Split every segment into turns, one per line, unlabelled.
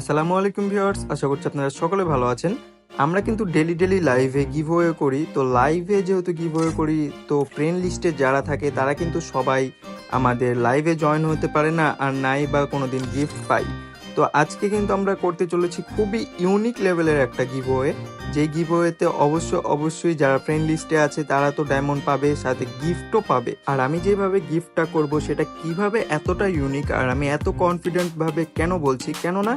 আসসালামু আলাইকুম ভিউয়ার্স, আশা করছি আপনারা সকলে ভালো আছেন। আমরা কিন্তু ডেলি ডেলি লাইভে গিভওয়ে করি। তো লাইভে যেহেতু গিভওয়ে করি, তো ফ্রেন্ড লিস্টে যারা থাকে, তারা কিন্তু সবাই আমাদের লাইভে জয়েন হতে পারে না, আর নাই বা কোনো দিন গিফট পাই তো আজকে কিন্তু আমরা করতে চলেছি খুবই ইউনিক লেভেলের একটা গিভওয়ে যে গিভওয়েতে অবশ্য অবশ্যই যারা ফ্রেন্ড লিস্টে আছে, তারা তো ডায়মন্ড পাবে, সাথে গিফটও পাবে। আর আমি যেভাবে গিফটটা করব, সেটা কীভাবে এতটা ইউনিক আর আমি এত কনফিডেন্টভাবে কেন বলছি? কেননা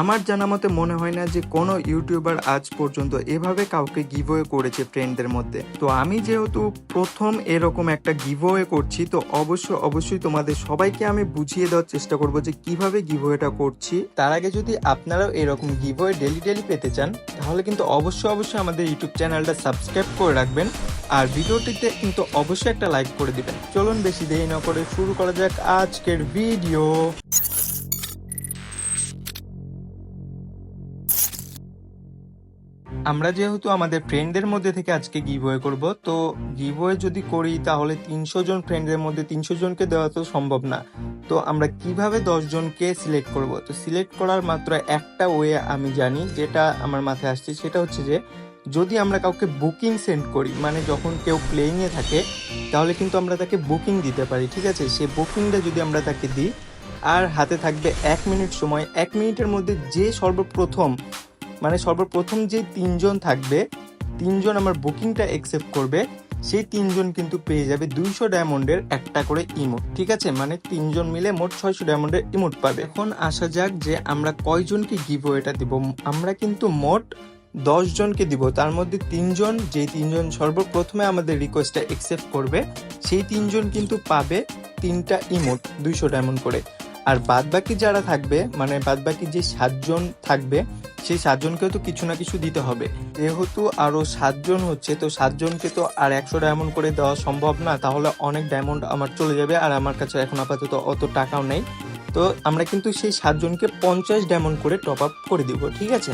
আমার জানা মতে মনে হয় না যে কোনো ইউটিউবার আজ পর্যন্ত এভাবে কাউকে গিভওয়ে করেছে ফ্রেন্ডদের মধ্যে। তো আমি যেহেতু প্রথম এরকম একটা গিভওয়ে করছি, তো অবশ্য অবশ্যই তোমাদের সবাইকে আমি বুঝিয়ে দেওয়ার চেষ্টা করব যে কীভাবে গিভওয়েটা করছি। তার আগে যদি আপনারাও এরকম গিভওয়ে ডেলি ডেলি পেতে চান, তাহলে কিন্তু অবশ্যই অবশ্যই আমাদের ইউটিউব চ্যানেলটা সাবস্ক্রাইব করে রাখবেন। আর ভিডিওটিতে কিন্তু অবশ্যই একটা লাইক করে দিবেন। চলুন বেশি দেরি না করে শুরু করা যাক আজকের ভিডিও আমরা যেহেতু আমাদের ফ্রেন্ডদের মধ্যে থেকে আজকে গিভওয়ে করব, তো গিভওয়ে যদি করি তাহলে তিনশো জন ফ্রেন্ডের মধ্যে তিনশো জনকে দেওয়া তো সম্ভব না। তো আমরা কীভাবে জনকে সিলেক্ট করব? তো সিলেক্ট করার মাত্র একটা ওয়ে আমি জানি, যেটা আমার মাথায় আসছে, সেটা হচ্ছে যে যদি আমরা কাউকে বুকিং সেন্ড করি মানে যখন কেউ প্লেইংয়ে থাকে, তাহলে কিন্তু আমরা তাকে বুকিং দিতে পারি, ঠিক আছে? সে বুকিংটা যদি আমরা তাকে দিই, আর হাতে থাকবে এক মিনিট সময়, এক মিনিটের মধ্যে যে সর্বপ্রথম মানে সর্বপ্রথম যে তিনজন থাকবে, তিনজন আমার বুকিংটা অ্যাকসেপ্ট করবে, সেই তিনজন কিন্তু পেয়ে যাবে দুইশো ডায়মন্ডের একটা করে ইমোট ঠিক আছে? মানে তিনজন মিলে মোট ছয়শো ডায়মন্ডের ইমোট পাবে। এখন আসা যাক যে আমরা কয়জনকে গিভ এটা দিব। আমরা কিন্তু মোট দশ জনকে দিব। তার মধ্যে তিনজন যে তিনজন সর্বপ্রথমে আমাদের রিকোয়েস্টটা অ্যাকসেপ্ট করবে, সেই তিনজন কিন্তু পাবে তিনটা ইমোট দুইশো ডায়মন্ড করে। আর বাদবাকি যারা থাকবে মানে বাদবাকি যে সাতজন থাকবে, সেই সাতজনকেও তো কিছু না কিছু দিতে হবে। যেহেতু আরও সাতজন হচ্ছে, তো সাতজনকে তো আর একশো ডায়মন্ড করে দেওয়া সম্ভব না, তাহলে অনেক ডায়মন্ড আমার চলে যাবে আর আমার কাছে এখন আপাতত অত টাকাও নেই। তো আমরা কিন্তু সেই সাতজনকে পঞ্চাশ ডায়মন্ড করে টপ আপ করে দিব, ঠিক আছে?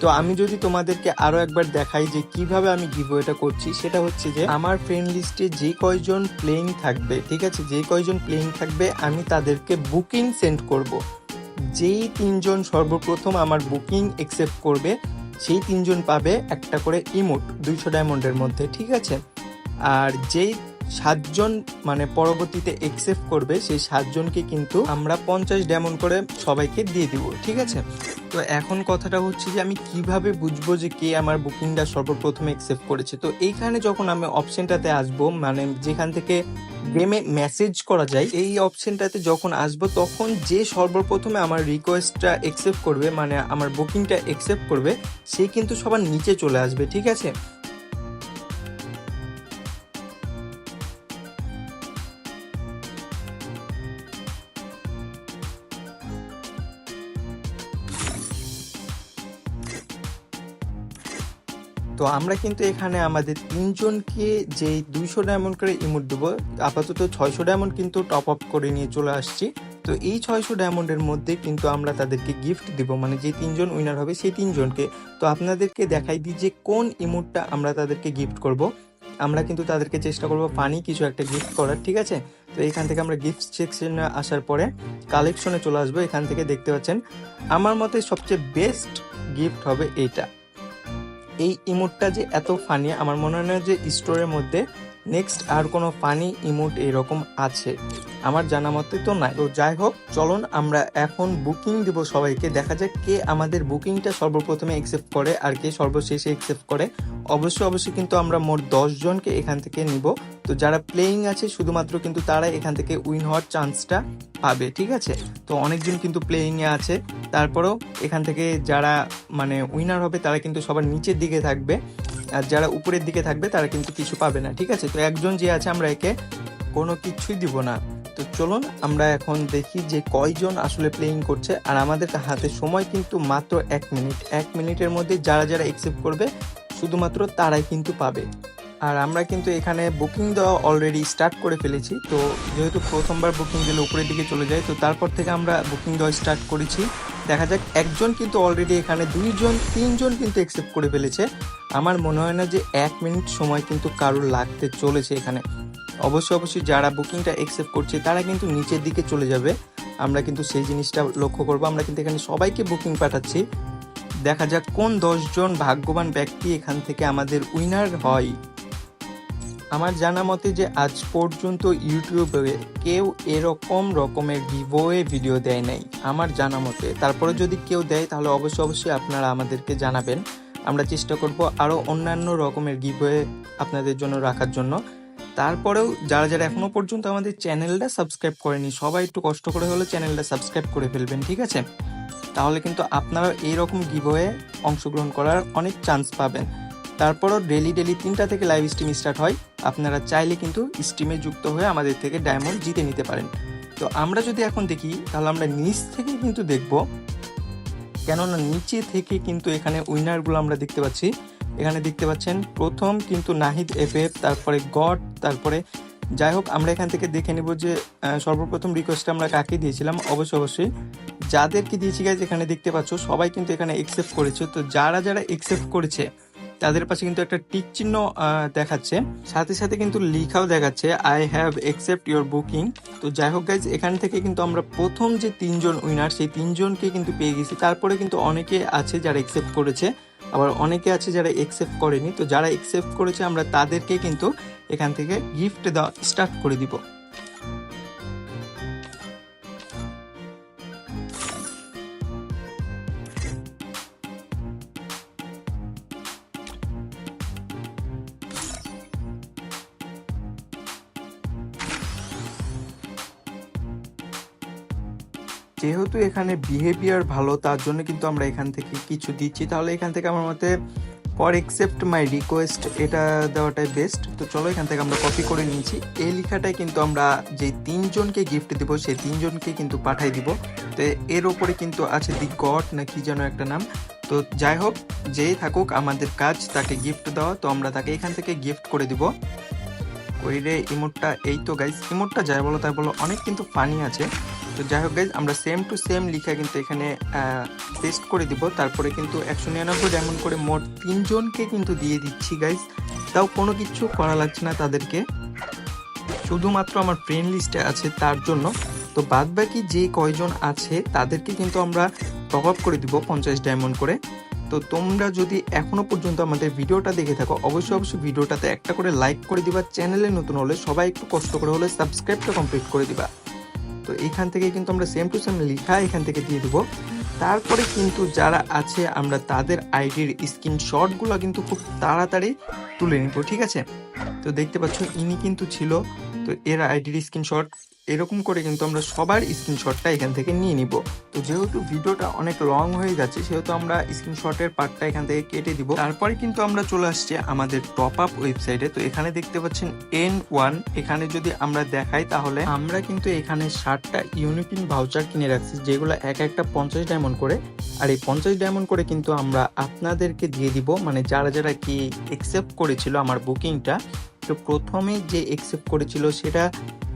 তো আমি যদি তোমাদেরকে আরও একবার দেখাই যে কীভাবে আমি গিভওয়েটা করছি, সেটা হচ্ছে যে আমার ফ্রেন্ড লিস্টে যে কয়জন প্লেইং থাকবে, ঠিক আছে? যে কয়জন প্লেইং থাকবে, আমি তাদেরকে বুকিং সেন্ড করব। যেই তিনজন সর্বপ্রথম আমার বুকিং একসেপ্ট করবে, সেই তিনজন পাবে একটা করে ইমোট দুইশো ডায়মন্ডের মধ্যে, ঠিক আছে? আর যেই সাতজন মানে পরবর্তীতে একসেপ্ট করবে, সেই সাতজনকে কিন্তু আমরা পঞ্চাশ ডায়মন্ড করে সবাইকে দিয়ে দিব, ঠিক আছে? তো এখন কথাটা হচ্ছে যে আমি কীভাবে বুঝব যে কে আমার বুকিংটা সর্বপ্রথম একসেপ্ট করেছে? তো এইখানে যখন আমি অপশনটাতে আসব মানে যেখান থেকে গেমে মেসেজ করা যায়, এই অপশনটাতে যখন আসব, তখন যে সর্বপ্রথমে আমার রিকোয়েস্টটা একসেপ্ট করবে মানে আমার বুকিংটা একসেপ্ট করবে, সে কিন্তু সবার নিচে চলে আসবে, ঠিক আছে? তো আমরা কিন্তু এখানে আমাদের তিনজনকে যে দুইশো ডায়মন্ড করে ইমোট দেবো, আপাতত ছয়শো ডায়মন্ড কিন্তু টপ আপ করে নিয়ে চলে আসছি। তো এই ছয়শো ডায়মন্ডের মধ্যে কিন্তু আমরা তাদেরকে গিফট দিব মানে যে তিনজন উইনার হবে সেই তিনজনকে। তো আপনাদেরকে দেখাই দিই যে কোন ইমোটটা আমরা তাদেরকে গিফট করব। আমরা কিন্তু তাদেরকে চেষ্টা করব পানি কিছু একটা গিফট করার, ঠিক আছে? তো এখান থেকে আমরা গিফট সেকশনে আসার পরে কালেকশনে চলে আসব, এখান থেকে দেখতে পাচ্ছেন। আমার মতে সবচেয়ে বেস্ট গিফট হবে এইটা। এই ইমোটটা যে এত ফানি আমার মনে হয় যে স্টোরের মধ্যে নেক্সট আর কোনো ফানি ইমোট এরকম আছে। আমার জানা মতে তো নাই। তো যাই হোক, চলুন আমরা এখন বুকিং দিব সবাইকে। দেখা যাক কে আমাদের বুকিংটা সর্বপ্রথমে একসেপ্ট করে আর কে সর্বশেষে একসেপ্ট করে। অবশ্যই অবশ্যই কিন্তু আমরা মোট জনকে এখান থেকে নিব। তো যারা প্লেয়িং আছে, শুধুমাত্র কিন্তু তারা এখান থেকে উইন হওয়ার চান্সটা পাবে, ঠিক আছে? তো অনেকজন কিন্তু প্লেয়িংয়ে আছে। তারপরেও এখান থেকে যারা মানে উইনার হবে, তারা কিন্তু সবার নিচের দিকে থাকবে। আর যারা উপরের দিকে থাকবে, তারা কিন্তু কিছু পাবে না, ঠিক আছে? তো একজন যে আছে, আমরা একে কোনো কিছুই দিব না। তো চলুন, আমরা এখন দেখি যে কয়জন আসলে প্লেইং করছে। আর আমাদের হাতে সময় কিন্তু মাত্র এক মিনিট এক মিনিটের মধ্যে যারা যারা অ্যাকসেপ্ট করবে, শুধুমাত্র তারাই কিন্তু পাবে। আর আমরা কিন্তু এখানে বুকিং দেওয়া অলরেডি স্টার্ট করে ফেলেছি। তো যেহেতু প্রথমবার বুকিং দিলে উপরের দিকে চলে যায়, তো তারপর থেকে আমরা বুকিং দেওয়া স্টার্ট করেছি। দেখা যাক, একজন কিন্তু অলরেডি এখানে, দুইজন, তিনজন কিন্তু অ্যাকসেপ্ট করে ফেলেছে। আমার মনে হয় না যে এক মিনিট সময় কিন্তু কারোর লাগতে চলেছে এখানে। অবশ্যই অবশ্যই যারা বুকিংটা অ্যাকসেপ্ট করছে, তারা কিন্তু নিচের দিকে চলে যাবে। আমরা কিন্তু সেই জিনিসটা লক্ষ্য করব। আমরা কিন্তু এখানে সবাইকে বুকিং পাঠাচ্ছি। দেখা যাক কোন দশজন ভাগ্যবান ব্যক্তি এখান থেকে আমাদের উইনার হয়। আমার জানা মতে যে আজ পর্যন্ত ইউটিউবে কেউ এরকম রকমের গিভওয়ে ভিডিও দেয় নাই। আমার জানা মতে। তারপরে যদি কেউ দেয়, তাহলে অবশ্যই অবশ্যই আপনারা আমাদেরকে জানাবেন। আমরা চেষ্টা করব আরও অন্যান্য রকমের গিভওয়ে আপনাদের জন্য রাখার জন্য। তারপরেও যারা যারা এখনও পর্যন্ত আমাদের চ্যানেলটা সাবস্ক্রাইব করেনি, সবাই একটু কষ্ট করে হলে চ্যানেলটা সাবস্ক্রাইব করে ফেলবেন, ঠিক আছে? তাহলে কিন্তু আপনারা এইরকম গিভওয়ে অংশগ্রহণ করার অনেক চান্স পাবেন। তারপরও ডেলি ডেলি তিনটা থেকে লাইভ স্ট্রিম স্টার্ট হয়। আপনারা চাইলে কিন্তু স্ট্রিমে যুক্ত হয়ে আমাদের থেকে ডায়মন্ড জিতে নিতে পারেন। তো আমরা যদি এখন দেখি, তাহলে আমরা নিচ থেকে কিন্তু দেখব কেননা নিচে থেকে কিন্তু এখানে উইনারগুলো আমরা দেখতে পাচ্ছি। এখানে দেখতে পাচ্ছেন প্রথম কিন্তু নাহিদ এফ এফ তারপরে গড, তারপরে যাই হোক, আমরা এখান থেকে দেখে নেব যে সর্বপ্রথম রিকোয়েস্টটা আমরা কাকে দিয়েছিলাম? অবশ্যই অবশ্যই। যাদেরকে দিয়েছি গাইজ এখানে দেখতে পাচ্ছ, সবাই কিন্তু এখানে একসেপ্ট করেছে। তো যারা যারা একসেপ্ট করেছে তাদের পাশে কিন্তু একটা টিক চিহ্ন দেখাচ্ছে। সাথে সাথে কিন্তু লিখাও দেখাচ্ছে I have accept your booking তো যাই হোক গাইজ এখান থেকে কিন্তু আমরা প্রথম যে তিনজন উইনার সেই তিনজনকে কিন্তু পেয়ে গেছি। তারপরে কিন্তু অনেকে আছে যারা একসেপ্ট করেছে, আবার অনেকে আছে যারা একসেপ্ট করেনি। তো যারা একসেপ্ট করেছে, আমরা তাদেরকে কিন্তু এখান থেকে গিফট দেওয়া স্টার্ট করে দিব। যেহেতু এখানে বিহেভিয়ার ভালো, তার জন্য কিন্তু আমরা এখান থেকে কিছু দিচ্ছি। তাহলে এখান থেকে আমার মতে ফর একসেপ্ট মাই রিকোয়েস্ট এটা দেওয়াটাই বেস্ট তো চলো এখান থেকে আমরা কপি করে নিয়েছি। এই লেখাটাই কিন্তু আমরা যে তিনজনকে গিফট দিব, সেই তিনজনকে কিন্তু পাঠাই দিব। তো এর ওপরে কিন্তু আছে দি গড না কি যেন একটা নাম। তো যাই হোক, যেই থাকুক আমাদের কাজ, তাকে গিফট দেওয়া। তো আমরা তাকে এখান থেকে গিফট করে দিব। ওই রে ইমোটটা, এই তো গাইজ ইমোটটা যাই বলো, তাই বলো, অনেক কিন্তু ফানি আছে। তো যাই হোক গাইজ আমরা সেম টু সেম লিখা কিন্তু এখানে পেস্ট করে দিব। তারপরে কিন্তু একশো নিরানব্বই ডায়মন্ড করে মোট তিনজনকে কিন্তু দিয়ে দিচ্ছি গাইজ তাও কোনো কিছু করা লাগছে না তাদেরকে। শুধুমাত্র আমার ফ্রেন্ড লিস্টে আছে তার জন্য। তো বাদ বাকি যে কয়জন আছে, তাদেরকে কিন্তু আমরা টপ আপ করে দিব পঞ্চাশ ডায়মন্ড করে। তো তোমরা যদি এখনও পর্যন্ত আমাদের ভিডিওটা দেখে থাকো, অবশ্যই অবশ্যই ভিডিওটাতে একটা করে লাইক করে দিবা। চ্যানেলে নতুন হলে সবাই একটু কষ্ট করে হলে সাবস্ক্রাইবটা কমপ্লিট করে দিবা। তো এখান থেকে কিন্তু আমরা সেম টু সেম লেখা এখান থেকে দিয়ে দেবো। তারপরে কিন্তু যারা আছে, আমরা তাদের আইডির স্ক্রিনশটগুলো কিন্তু খুব তাড়াতাড়ি তুলে নিব, ঠিক আছে? তো দেখতে পাচ্ছ, ইনি কিন্তু ছিল, তো এর আইডির স্ক্রিনশট এরকম করে কিন্তু আমরা সবার স্ক্রিনশটটা এখান থেকে নিয়ে নিব। তো যেহেতু ভিডিওটা অনেক লং হয়ে যাচ্ছে, সেহেতু আমরা স্ক্রিনশটের পার্টটা এখান থেকে কেটে দিব। তারপরে কিন্তু আমরা চলে আসছি আমাদের টপ আপ ওয়েবসাইটে তো এখানে দেখতে পাচ্ছেন এন ওয়ান এখানে যদি আমরা দেখাই তাহলে আমরা কিন্তু এখানে ষাটটা ইউনিপিন ভাউচার কিনে রাখছি, যেগুলো এক একটা পঞ্চাশ ডায়মন্ড করে। আর এই পঞ্চাশ ডায়মন্ড করে কিন্তু আমরা আপনাদেরকে দিয়ে দিব। মানে যারা যারা কি একসেপ্ট করেছিল আমার বুকিংটা তো প্রথমে যে একসেপ্ট করেছিল সেটা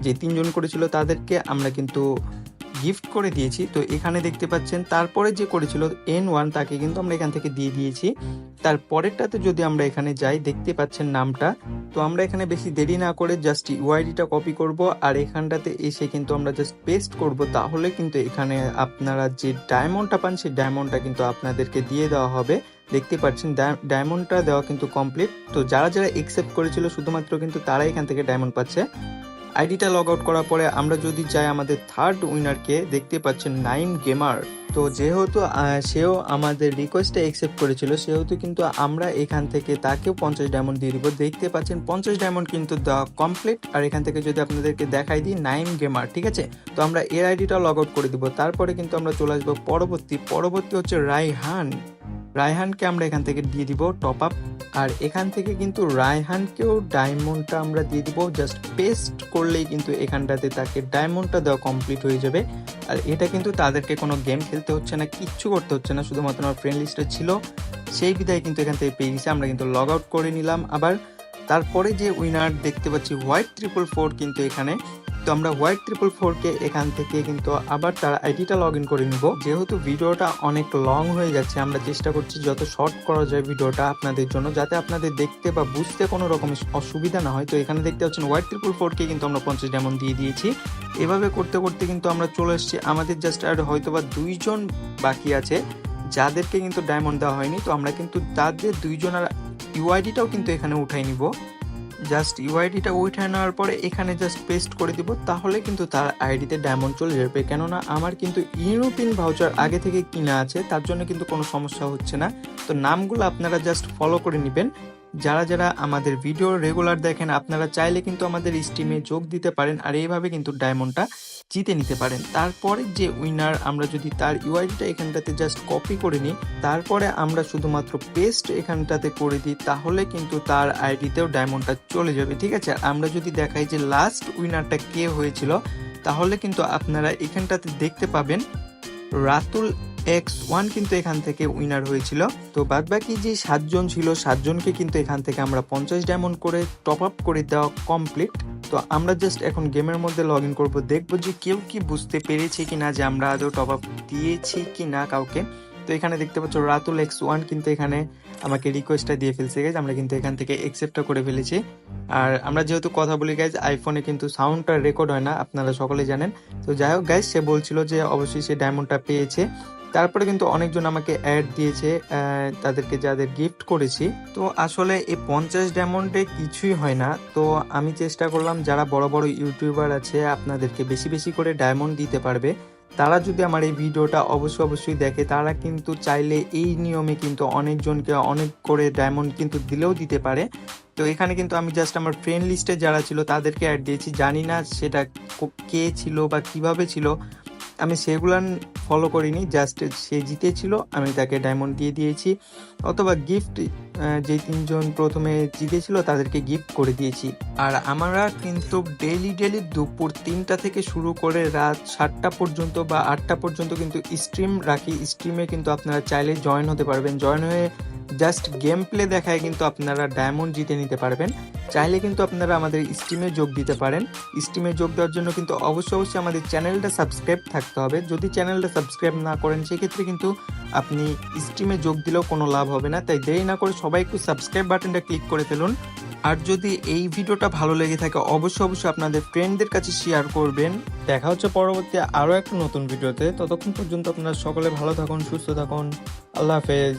যে তিনজন করেছিল তাদেরকে আমরা কিন্তু গিফট করে দিয়েছি। তো এখানে দেখতে পাচ্ছেন, তারপরে যে করেছিল এন ওয়ান তাকে কিন্তু আমরা এখান থেকে দিয়ে দিয়েছি। তার পরেরটাতে যদি আমরা এখানে যাই, দেখতে পাচ্ছেন নামটা। তো আমরা এখানে বেশি দেরি না করে জাস্ট ইউআইডিটা কপি করব, আর এখানটাতে এসে কিন্তু আমরা জাস্ট পেস্ট করব। তাহলে কিন্তু এখানে আপনারা যে ডায়মন্ডটা পান, সেই ডায়মন্ডটা কিন্তু আপনাদেরকে দিয়ে দেওয়া হবে। দেখতে পাচ্ছেন ডায়মন্ডটা দেওয়া কিন্তু কমপ্লিট তো যারা যারা একসেপ্ট করেছিল, শুধুমাত্র কিন্তু তারাই এখান থেকে ডায়মন্ড পাচ্ছে। আইডিটা লগ আউট করার পরে আমরা যদি যাই আমাদের থার্ড উইনারকে দেখতে পাচ্ছেন নাইম গেমার। তো যেহেতু সেও আমাদের রিকোয়েস্টটা অ্যাকসেপ্ট করেছিল, সেহেতু কিন্তু আমরা এখান থেকে তাকেও পঞ্চাশ ডায়মন্ড দিয়ে দিব। দেখতে পাচ্ছেন পঞ্চাশ ডায়মন্ড কিন্তু দেওয়া কমপ্লিট আর এখান থেকে যদি আপনাদেরকে দেখাই দিই নাইম গেমার, ঠিক আছে? তো আমরা এর আইডিটা লগ আউট করে দিব। তারপরে কিন্তু আমরা চলে আসব পরবর্তী। পরবর্তী হচ্ছে রাইহান। রায়হানকে আমরা এখান থেকে দিয়ে দিব টপ আপ আর এখান থেকে কিন্তু রায়হানকেও ডায়মন্ডটা আমরা দিয়ে দিব। জাস্ট পেস্ট করলেই কিন্তু এখানটাতে তাকে ডায়মন্ডটা দেওয়া কমপ্লিট হয়ে যাবে। আর এটা কিন্তু তাদেরকে কোনো গেম খেলতে হচ্ছে না, কিচ্ছু করতে হচ্ছে না, শুধুমাত্র আমার ফ্রেন্ড লিস্টে ছিল। সেই বিদায় কিন্তু এখান থেকে পেয়ে গেছি, আমরা কিন্তু লগ আউট করে নিলাম। আবার তারপরে যে উইনার দেখতে পাচ্ছি হোয়াইট ট্রিপল ফোর কিন্তু এখানে তো আমরা হোয়াইট ট্রিপল ফোর কে এখান থেকে কিন্তু আবার তার আইডিটা লগ ইন করে নিব। যেহেতু ভিডিওটা অনেক লং হয়ে যাচ্ছে আমরা চেষ্টা করছি যত শর্ট করা যায় ভিডিওটা আপনাদের জন্য, যাতে আপনাদের দেখতে বা বুঝতে কোনো রকম অসুবিধা না হয়। তো এখানে দেখতে পাচ্ছেন হোয়াইট ট্রিপল ফোর কে কিন্তু আমরা পঞ্চাশ ডায়মন্ড দিয়ে দিয়েছি। এভাবে করতে করতে কিন্তু আমরা চলে এসেছি। আমাদের জাস্ট আর হয়তো বা দুইজন বাকি আছে, যাদেরকে কিন্তু ডায়মন্ড দেওয়া হয়নি। তো আমরা কিন্তু তাদের দুইজনের ইউআইডিটাও কিন্তু এখানে উঠাই নিব। জাস্ট ইউআইডিটা উঠে নেওয়ার পরে এখানে জাস্ট পেস্ট করে দিব, তাহলে কিন্তু তার আইডিতে ডায়মন্ড চলে যাবে। কেননা আমার কিন্তু ইউরোপিয়ান ভাউচার আগে থেকে কিনা আছে, তার জন্য কিন্তু কোনো সমস্যা হচ্ছে না। তো নামগুলো আপনারা জাস্ট ফলো করে নেবেন। যারা যারা আমাদের ভিডিও রেগুলার দেখেন, আপনারা চাইলে কিন্তু আমাদের স্টিমে যোগ দিতে পারেন আর এইভাবে কিন্তু ডায়মন্ডটা জিতে নিতে পারেন। তারপরে যে উইনার আমরা যদি তার ইউআইডিটা এখানটাতে জাস্ট কপি করে নিই, তারপরে আমরা শুধুমাত্র পেস্ট এখানটাতে করে দিই, তাহলে কিন্তু তার আইডিতেও ডায়মন্ডটা চলে যাবে, ঠিক আছে? আমরা যদি দেখাই যে লাস্ট উইনারটা কে হয়েছিল, তাহলে কিন্তু আপনারা এখানটাতে দেখতে পাবেন রাতুল এক্স ওয়ান কিন্তু এখান থেকে উইনার হয়েছিল। তো বাদ বাকি যে সাতজন ছিল, সাতজনকে কিন্তু এখান থেকে আমরা পঞ্চাশ ডায়মন্ড করে টপ আপ করে দেওয়া কমপ্লিট তো আমরা জাস্ট এখন গেমের মধ্যে লগ ইন করব। দেখব যে কেউ কি বুঝতে পেরেছে কি না যে আমরা আদৌ টপ আপ দিয়েছি কি না কাউকে। তো এখানে দেখতে পাচ্ছ রাতুল এক্স ওয়ান কিন্তু এখানে আমাকে রিকোয়েস্টটা দিয়ে ফেলছে গেছে আমরা কিন্তু এখান থেকে একসেপ্টটা করে ফেলেছি। আর আমরা যেহেতু কথা বলি গাইজ আইফোনে কিন্তু সাউন্ডটা রেকর্ড হয় না, আপনারা সকলে জানেন। তো যাই হোক গাইজ সে বলছিল যে অবশ্যই সে ডায়মন্ডটা পেয়েছে। তারপরে কিন্তু অনেকজন আমাকে অ্যাড দিয়েছে তাদেরকে যাদের গিফট করেছি। তো আসলে এই পঞ্চাশ ডায়মন্ডে কিছুই হয় না। তো আমি চেষ্টা করলাম, যারা বড় বড় ইউটিউবার আছে, আপনাদেরকে বেশি বেশি করে ডায়মন্ড দিতে পারবে। তারা যদি আমার এই ভিডিওটা অবশ্যই অবশ্যই দেখে, তারা কিন্তু চাইলে এই নিয়মে কিন্তু অনেকজনকে অনেক করে ডায়মন্ড কিন্তু দিলেও দিতে পারে। তো এখানে কিন্তু আমি জাস্ট আমার ফ্রেন্ড লিস্টে যারা ছিল, তাদেরকে অ্যাড দিয়েছি। জানি না সেটা কে ছিল বা কীভাবে ছিল। আমি সেগুলান ফলো করিনি জাস্ট সে জিতেছিল, আমি তাকে ডায়মন্ড দিয়ে দিয়েছি। অথবা গিফট যে তিনজন প্রথমে জিতেছিল, তাদেরকে গিফট করে দিয়েছি। আর আমরা কিন্তু ডেলি ডেলি দুপুর তিনটা থেকে শুরু করে রাত সাতটা পর্যন্ত বা আটটা পর্যন্ত কিন্তু স্ট্রিম রাখি। স্ট্রিমে কিন্তু আপনারা চাইলে জয়েন হতে পারবেন। জয়েন হয়ে জাস্ট গেম প্লে দেখায় কিন্তু আপনারা ডায়মন্ড জিতে নিতে পারবেন। চাইলে কিন্তু আপনারা আমাদের স্টিমে যোগ দিতে পারেন। স্টিমে যোগ দেওয়ার জন্য কিন্তু অবশ্যই অবশ্যই আমাদের চ্যানেলটা সাবস্ক্রাইব থাকতে হবে। যদি চ্যানেলটা সাবস্ক্রাইব না করেন, সেক্ষেত্রে কিন্তু আপনি স্টিমে যোগ দিলেও কোনো লাভ হবে না। তাই দেরি না করে সবাই একটু সাবস্ক্রাইব বাটনটা ক্লিক করে ফেলুন। আর যদি এই ভিডিওটা ভালো লেগে থাকে, অবশ্যই অবশ্যই আপনাদের ফ্রেন্ডদের কাছে শেয়ার করবেন। দেখা হচ্ছে পরবর্তী আরও একটা নতুন ভিডিওতে। ততক্ষণ পর্যন্ত আপনারা সকলে ভালো থাকুন, সুস্থ থাকুন। আল্লাহ হাফেজ।